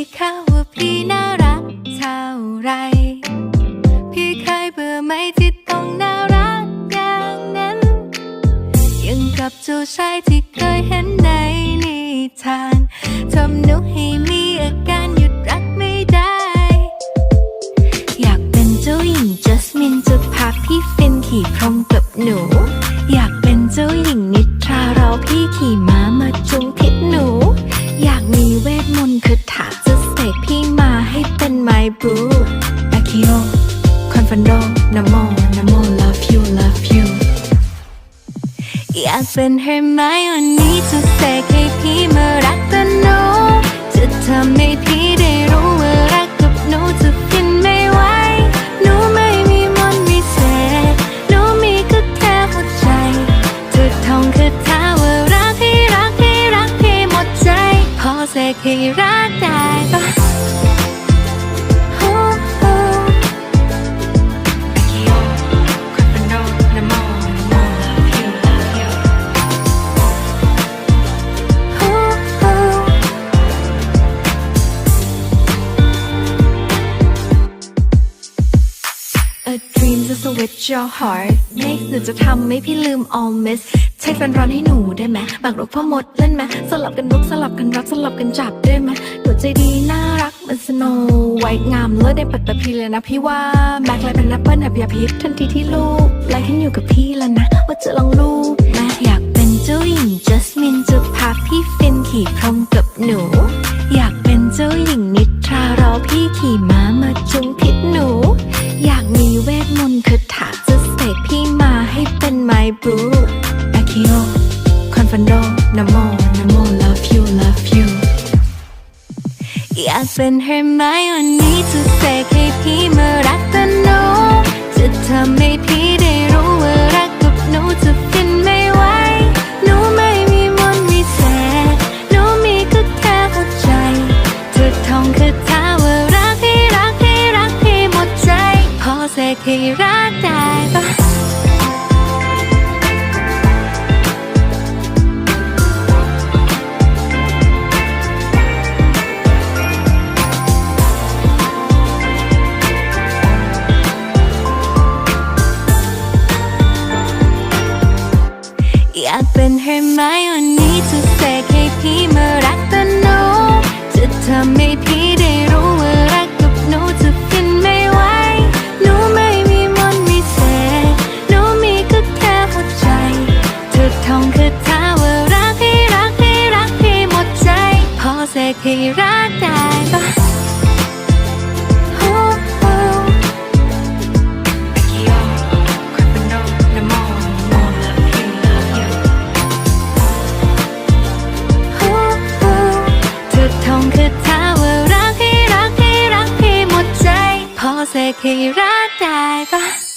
พี่เท่าไร พี่เคยเบื่อไหมที่ต้องน่ารักอย่างนั้น ยังกับเจ้าชายที่เคยเห็นในนิทานทำหนุให้มีอาการหยุดรักไม่ได้ อยากเป็นเจ้าหญิงจัสมินจะพาพี่ฟินขี่พรมกับหนู อยากเป็นเจ้าหญิงนิทราเราพี่ขี่ม้ามาจุงพิษหนู อยากมีเวทมนต์คาถา โมนะโม love you love you อยากเป็นเฮอร์ไมโอนี่จะเสกให้พี่มารักกันหนูจะทำให้พี่ได้รู้ว่ารักกับหนูจะฟินไม่ไหวหนูไม่มีมนต์วิเศษหนูมีแค่แค่หัวใจจะท่องคาถาว่ารักให้รักให้รักให้หมดใจ พอเสกให้รักได้ switch your heart Next หนูจะทำให้พี่ลืม all miss ใช้แฟนร้อนให้หนูได้ไหมบางรูปพ่อมดเล่นไหมสลับกันลุกสลับกันรักสลับกันจับได้ไหมหนูใจดีน่ารักเหมันสโนไวท์งามเลิศในปัตตภีเลยนะพี่ว่าแม็กเลยเป็นแอปเปิลแบบยาพิษทันทีที่ลูกไล่ขึ้นอยู่กับพี่แล้วนะ ว่าจะลองลูกแม่อยากเป็นเจ้าหญิงจัสมินจะพาพี่ฟินขี่พรม เป็นเฮอร์ไมโอนี่จะเสกให้พี่มารักกันหนูจะทำให้พี่ได้รู้ว่ารักกับหนูจะฟินไม่ไหวหนูไม่มีมนต์วิเศษหนูมีแค่แค่หัวใจเธอท่องคาถาว่ารักให้รักให้รักให้หมดใจ พอเสกให้รัก อยากเป็นเฮอร์ไมโอนี่จะเสกให้พี่มารักกันหนูจะทำให้พี่ได้รู้ว่ารักกับหนูจะฟินไม่ไหวหนูไม่มีมนต์วิเศษหนูมีแค่แค่หัวใจเธอท่องคาถาว่ารักให้รักให้รักให้หมดใจ พอเสกให้รักได้ รักให้รั